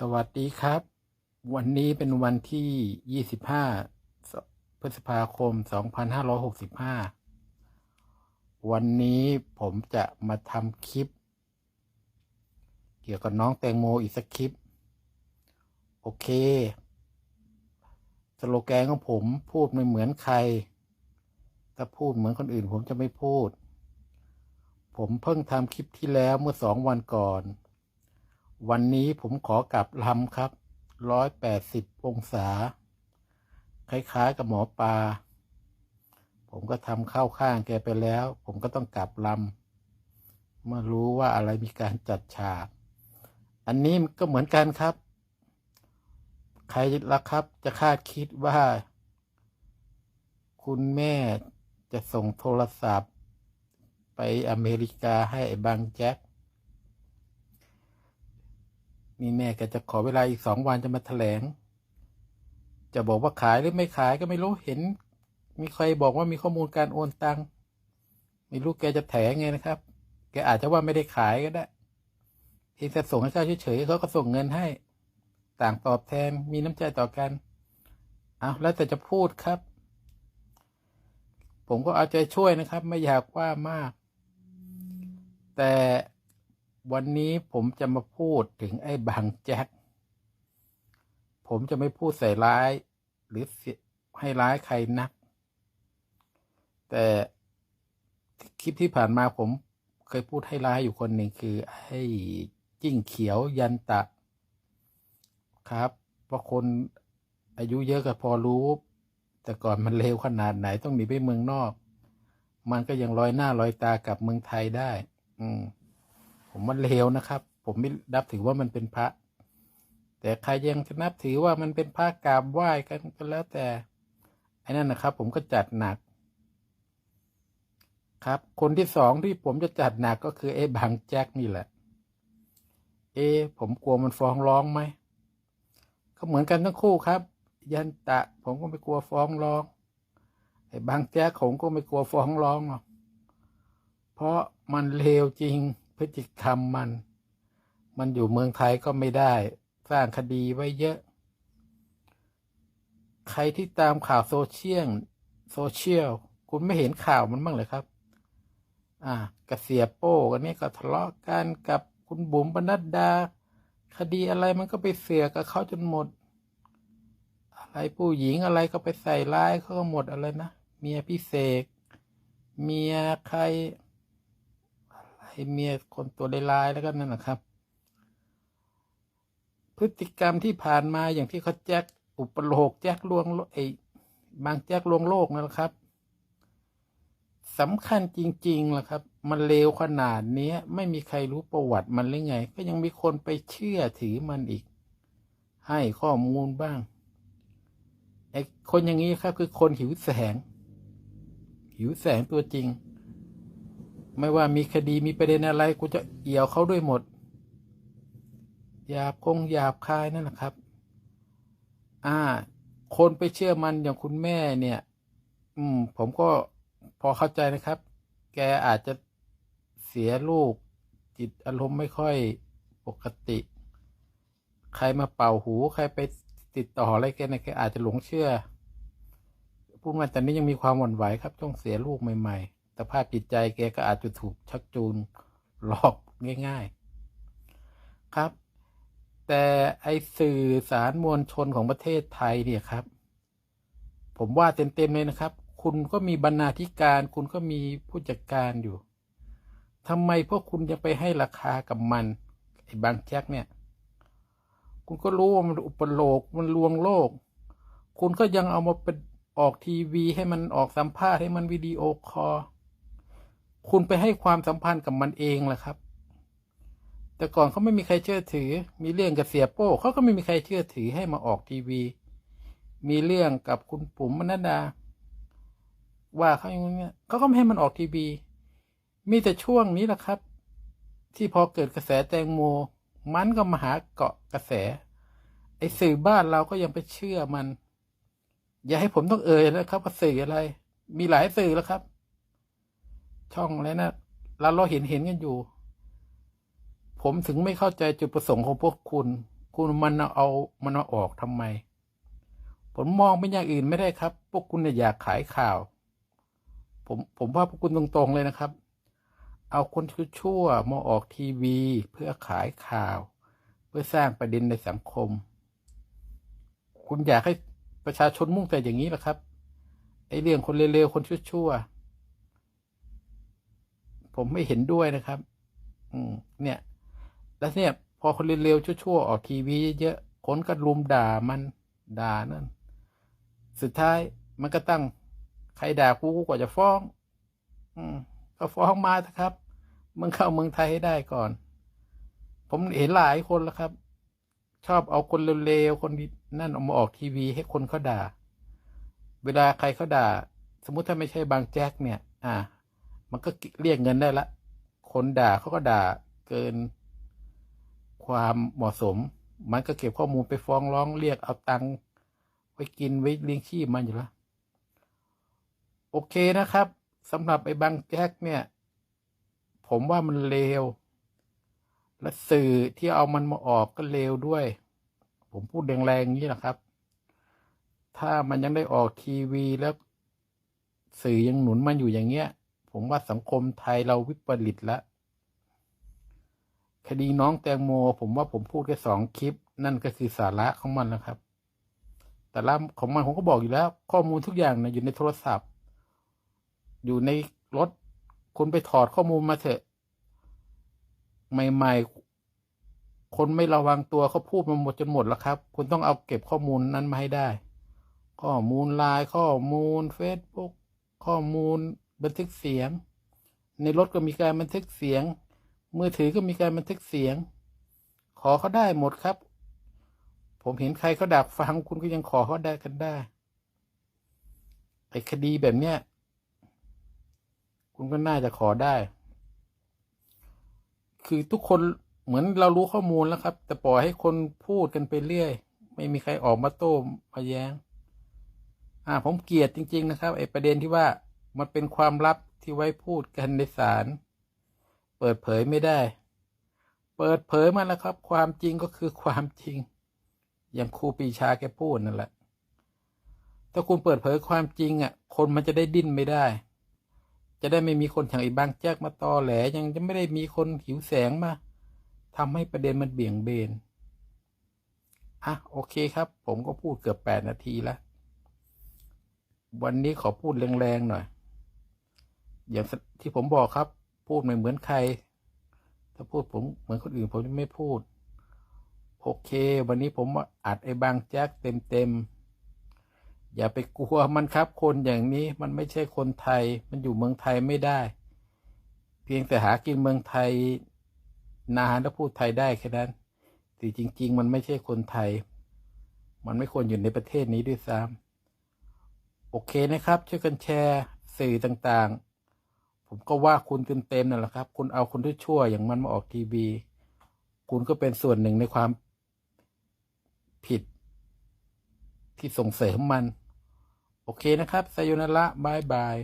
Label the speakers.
Speaker 1: สวัสดีครับ วันนี้เป็นวันที่ 25 พฤษภาคม 2565 วันนี้ผมจะมาทำคลิป เกี่ยวกับน้องแตงโมอีกสักคลิป โอเค สโลแกนของผมพูดไม่เหมือนใคร ถ้าพูดเหมือนคนอื่นผมจะไม่พูด ผมเพิ่งทำคลิปที่แล้วเมื่อสองวันก่อน วันนี้ผมขอกลับลำครับร้อยแปดสิบองศา คล้ายๆกับหมอปลา ผมก็ทำเข้าข้างแกไปแล้ว ผมก็ต้องกลับลำเมื่อรู้ว่าอะไรมีการจัดฉาก อันนี้ก็เหมือนกันครับ ใครละครับ จะคาดคิดว่า คุณแม่จะส่งโทรศัพท์ ไปอเมริกาให้บางแจ็ค นี่แม่ก็จะขอเวลาอีกสองวันจะมาแถลง จะบอกว่าขายหรือไม่ขายก็ไม่รู้เห็น มีใครบอกว่ามีข้อมูลการโอนตังค์ไม่รู้แกจะแถไงนะครับ แกอาจจะว่าไม่ได้ขายก็ได้เพียงแต่ส่งให้เขาเฉยๆเขาก็ส่งเงินให้ ต่างตอบแทนมีน้ำใจต่อกัน เอาแล้วแต่จะพูดครับ ผมก็เอาใจช่วยนะครับ ไม่อยากว่ามาก แต่ วันนี้ผมจะมาพูดถึงไอ้บางแจ็ค ผมจะไม่พูดใส่ร้าย หรือเสียให้ร้ายใครนัก แต่คลิปที่ผ่านมาผมเคยพูดให้ร้ายอยู่คนหนึ่งคือไอ้จิ้งเขียวยันตะ ครับ เพราะคนอายุเยอะก็พอรู้ แต่ก่อนมันเลวขนาดไหนต้องหนีไปเมืองนอก มันก็ยังลอยหน้าลอยตากลับเมืองไทยได้ อืม ผมว่าเลวนะครับ ผมไม่นับถือว่ามันเป็นพระ แต่ใครยังจะนับถือว่ามันเป็นพระกราบไหว้กันก็แล้วแต่ไอ้นั่นนะครับ ผมก็จัดหนัก ครับ คนที่สองที่ผมจะจัดหนักก็คือไอ้บางแจ็คนี่แหละ เอะผมกลัวมันฟ้องร้องไหมก็เหมือนกันทั้งคู่ครับ ยันตะ ผมก็ไม่กลัวฟ้องร้องไอ้บางแจ็คผมก็ไม่กลัวฟ้องร้องหรอกเพราะมันเลวจริง พฤติกรรมมัน มันอยู่เมืองไทยก็ไม่ได้ สร้างคดีไว้เยอะ ใครที่ตามข่าวโซเชียลโซเชียลคุณไม่เห็นข่าวมันบ้างเลยครับ อ่ากระเสียโป้กันนี่ก็ทะเลาะกันกับคุณบุ๋มปนัดดา คดีอะไรมันก็ไปเสือกกับเขาจนหมด อะไรผู้หญิงอะไรก็ไปใส่ร้ายเขาก็หมดอะไรนะ เมียพิเศษเมียใคร อะไรเมียคนตัวลายแล้วก็นั่นนะครับ พฤติกรรมที่ผ่านมาอย่างที่เขาแจ็คอุปโลกแจ็คลวงโลไอ้บางแจ็คลวงโลกนั่นแหละครับสำคัญจริงๆล่ะครับ มันเลวขนาดนี้ไม่มีใครรู้ประวัติมันหรือไง ก็ยังมีคนไปเชื่อถือมันอีก ให้ข้อมูลบ้างไอ้คนอย่างนี้ครับคือคนหิวแสง หิวแสงตัวจริง ไม่ว่ามีคดีมีประเด็นอะไรกูจะเอี่ยวเขาด้วยหมดหยาบคงหยาบคายนั่นแหละครับ อ่า คนไปเชื่อมันอย่างคุณแม่เนี่ย อืม ผมก็พอเข้าใจนะครับ แกอาจจะเสียลูก จิตอารมณ์ไม่ค่อยปกติ ใครมาเป่าหู ใครไปติดต่ออะไรแกเนี่ยแกอาจจะหลงเชื่อพูดมาแต่นี้ยังมีความหวั่นไหวครับช่วงเสียลูกใหม่ ๆ แต่ภาพจิตใจแกก็อาจจะถูกชักจูงหลอกง่ายๆ ครับ แต่ไอสื่อสารมวลชนของประเทศไทยเนี่ยครับ ผมว่าเต็มๆเลยนะครับ คุณก็มีบรรณาธิการ คุณก็มีผู้จัดการอยู่ทำไมพวกคุณจะไปให้ราคากับมันไอ้บางแจ็คเนี่ย คุณก็รู้ว่ามันอุปโลกมันลวงโลก คุณก็ยังเอามาเป็นออกทีวีให้มันออกสัมภาษณ์ให้มันวิดีโอคอล คุณไปให้ความสัมพันธ์กับมันเองแหละครับ แต่ก่อนเขาไม่มีใครเชื่อถือ มีเรื่องกับเสียโป้เขาก็ไม่มีใครเชื่อถือให้มาออกทีวี มีเรื่องกับคุณปุ๋มมนัดดา ว่าเขาอย่างเงี้ยเขาก็ไม่ให้มันออกทีวี มีแต่ช่วงนี้แหละครับ ที่พอเกิดกระแสแตงโม มันก็มาหาเกาะกระแส ไอ้สื่อบ้านเราก็ยังไปเชื่อมัน อย่าให้ผมต้องเอ่ยนะครับว่าสื่ออะไร มีหลายสื่อแล้วครับ ช่องอะไรนะเราเราเห็นเห็นกันอยู่ ผมถึงไม่เข้าใจจุดประสงค์ของพวกคุณ คุณมันเอามันมาออกทำไม ผมมองเป็นอย่างอื่นไม่ได้ครับ พวกคุณเนี่ยอยากขายข่าว ผมผมว่าพวกคุณตรงๆเลยนะครับ เอาคนชั่วๆมาออกทีวี เพื่อขายข่าว เพื่อสร้างประเด็นในสังคม คุณอยากให้ประชาชนมุ่งแต่อย่างนี้หรอครับไอเรื่องคนเร็วๆคนชั่วๆ ผมไม่เห็นด้วยนะครับ อืม เนี่ย แล้วเนี่ย พอคนเร็วๆชั่วๆออกทีวีเยอะๆคนก็รุมด่ามันด่านั่น สุดท้ายมันก็ตั้ง ใครด่ากูกูกว่าจะฟ้อง อืม ก็ฟ้องมาเถอะครับมึงเข้าเมืองไทยให้ได้ก่อน ผมเห็นหลายคนแล้วครับ ชอบเอาคนเร็วๆคนนั่นเอามาออกทีวีให้คนเขาด่า เวลาใครเขาด่า สมมุติถ้าไม่ใช่บางแจ็คเนี่ย อ่า มันก็เรียกเงินได้ละ คนด่าเขาก็ด่าเกิน ความเหมาะสม มันก็เก็บข้อมูลไปฟ้องร้องเรียกเอาตังค์ไว้กินไว้เลี้ยงชีพมันอยู่ล้วโอเคนะครับสำหรับไอ้บางแจ็คเนี่ย ผมว่ามันเลวและสื่อที่เอามันมาออกก็เลวด้วย ผมพูดแรงๆอย่างนี้นะครับ ถ้ามันยังได้ออกทีวีแล้ว สื่อยังหนุนมันอยู่อย่างเงี้ย ผมว่าสังคมไทยเราวิปริตแล้วคดีน้องแตงโม ผมว่าผมพูดแค่สองคลิป นั่นก็คือสาระของมันนะครับแต่ละของมันผมก็บอกอยู่แล้ว ข้อมูลทุกอย่างนะอยู่ในโทรศัพท์ อยู่ในรถ คุณไปถอดข้อมูลมาเถอะ ใหม่ ๆ คนไม่ระวังตัวเขาพูดมาหมดจนหมดแล้วครับ คุณต้องเอาเก็บข้อมูลนั้นมาให้ได้ ข้อมูลไลน์ข้อมูลเฟซบุ๊กข้อมูล บันทึกเสียง ในรถก็มีการบันทึกเสียง มือถือก็มีการบันทึกเสียง ขอเขาได้หมดครับ ผมเห็นใครเขาดักฟังคุณก็ยังขอเขาได้กันได้ไอ้คดีแบบเนี้ยคุณก็น่าจะขอได้ คือทุกคนเหมือนเรารู้ข้อมูลแล้วครับ แต่ปล่อยให้คนพูดกันไปเรื่อย ไม่มีใครออกมาโต้มาแย้ง อ่า ผมเกลียดจริง ๆ นะครับไอ้ประเด็นที่ว่า มันเป็นความลับที่ไว้พูดกันในศาลเปิดเผยไม่ได้ เปิดเผยมาแล้วครับ ความจริงก็คือความจริง อย่างครูปีชาแกพูดนั่นแหละ ถ้าคุณเปิดเผยความจริงอะ คนมันจะได้ดิ้นไม่ได้ จะได้ไม่มีคนอย่างไอ้บางแจ๊กมาตอแหล ยังจะไม่ได้มีคนหิวแสงมาทำให้ประเด็นมันเบี่ยงเบนอะโอเคครับ ผมก็พูดเกือบแปดนาทีแล้ว วันนี้ขอพูดแรงๆหน่อย อย่างที่ผมบอกครับ พูดไม่เหมือนใคร ถ้าพูดผมเหมือนคนอื่นผมจะไม่พูด โอเค วันนี้ผมอัดไอ้บางแจ๊กเต็มๆ อย่าไปกลัวมันครับ คนอย่างนี้มันไม่ใช่คนไทย มันอยู่เมืองไทยไม่ได้ เพียงแต่หากินเมืองไทย นานแล้วพูดไทยได้แค่นั้นแต่จริง ๆ มันไม่ใช่คนไทย มันไม่ควรอยู่ในประเทศนี้ด้วยซ้ำโอเคนะครับ ช่วยกันแชร์สื่อต่างๆ ผมก็ว่าคุณเต็มๆนั่นแหละครับ คุณเอาคนที่ชั่วอย่างมันมาออกทีวี คุณก็เป็นส่วนหนึ่งในความผิด ที่ส่งเสริมมัน โอเคนะครับไซโยนาระบายบาย